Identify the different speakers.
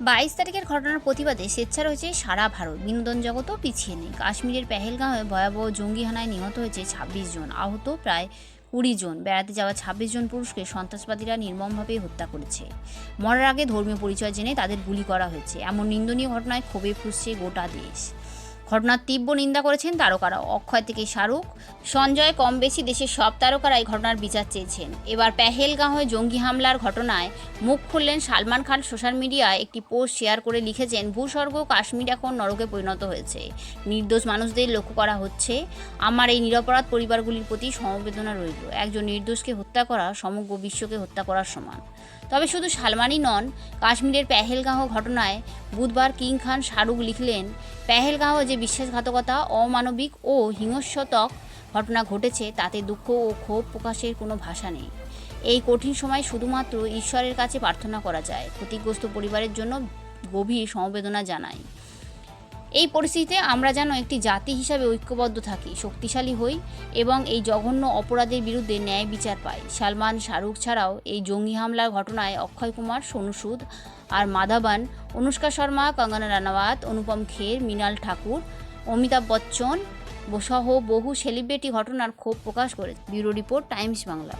Speaker 1: বাইশ তারিখের ঘটনার প্রতিবাদে স্বেচ্ছা রয়েছে সারা ভারত। বিনোদন জগতও পিছিয়ে নেই। কাশ্মীরের পেহেলগাঁওয়ে ভয়াবহ জঙ্গি হানায় নিহত হয়েছে ছাব্বিশ জন। আহত প্রায় কুড়ি জন। বেড়াতে যাওয়া ছাব্বিশ জন পুরুষকে সন্ত্রাসবাদীরা নির্মমভাবে হত্যা করেছে। মরার আগে ধর্মীয় পরিচয় জেনে তাদের গুলি করা হয়েছে। এমন নিন্দনীয় ঘটনায় ক্ষোভে ফুসছে গোটা দেশ। ঘটনার তীব্র নিন্দা করেছেন তারকারা। অক্ষয় থেকে শাহরুখ, সঞ্জয় কম বেশি দেশের সব তারকারাই ঘটনার বিচার চেয়েছেন। এবার পেহেলগাঁওয়ে জঙ্গি হামলার ঘটনায় মুখ খুললেন সালমান খান সোশ্যাল মিডিয়ায়। একটি পোস্ট শেয়ার করে লিখেছেন, ভূস্বর্গ কাশ্মীর এখন নরকে পরিণত হয়েছে। নির্দোষ মানুষদের লক্ষ্য করা হচ্ছে, আমার এই নিরপরাধ পরিবারগুলির প্রতি সমবেদনা রইল। একজন নির্দোষকে হত্যা করা, সমগ্র বিশ্বকে হত্যা করার সমান। তবে শুধু সালমানই নন, কাশ্মীরের পেহেলগাঁও ঘটনায় বুধবার কিং খান শাহরুখ লিখলেন, পেহেলগাঁও যে বিশ্বাসঘাতকতা, অমানবিক ও হিংস্রতক ঘটনা ঘটেছে, তাতে দুঃখ ও ক্ষোভ প্রকাশের কোনো ভাষা নেই। এই কঠিন সময় শুধুমাত্র ঈশ্বরের কাছে প্রার্থনা করা যায়। ক্ষতিগ্রস্ত পরিবারের জন্য গভীর সমবেদনা জানাই এই পরিস্থিতিতে আমরা যেন একটি জাতি হিসাবে ঐক্যবদ্ধ থাকি, শক্তিশালী হই এবং এই জঘন্য অপরাধের বিরুদ্ধে ন্যায় বিচার পাই। সালমান শাহরুখ ছাড়াও এই জঙ্গি হামলার ঘটনায় অক্ষয় কুমার, সোনু সুদ আর মাধাবান অনুষ্কা শর্মা, কঙ্গনা রানাওয়াত, অনুপম খের, মৃণাল ঠাকুর, অমিতাভ বচ্চন সহ বহু সেলিব্রিটি ঘটনার ক্ষোভ প্রকাশ করে ব্যুরো রিপোর্ট, টাইমস বাংলা।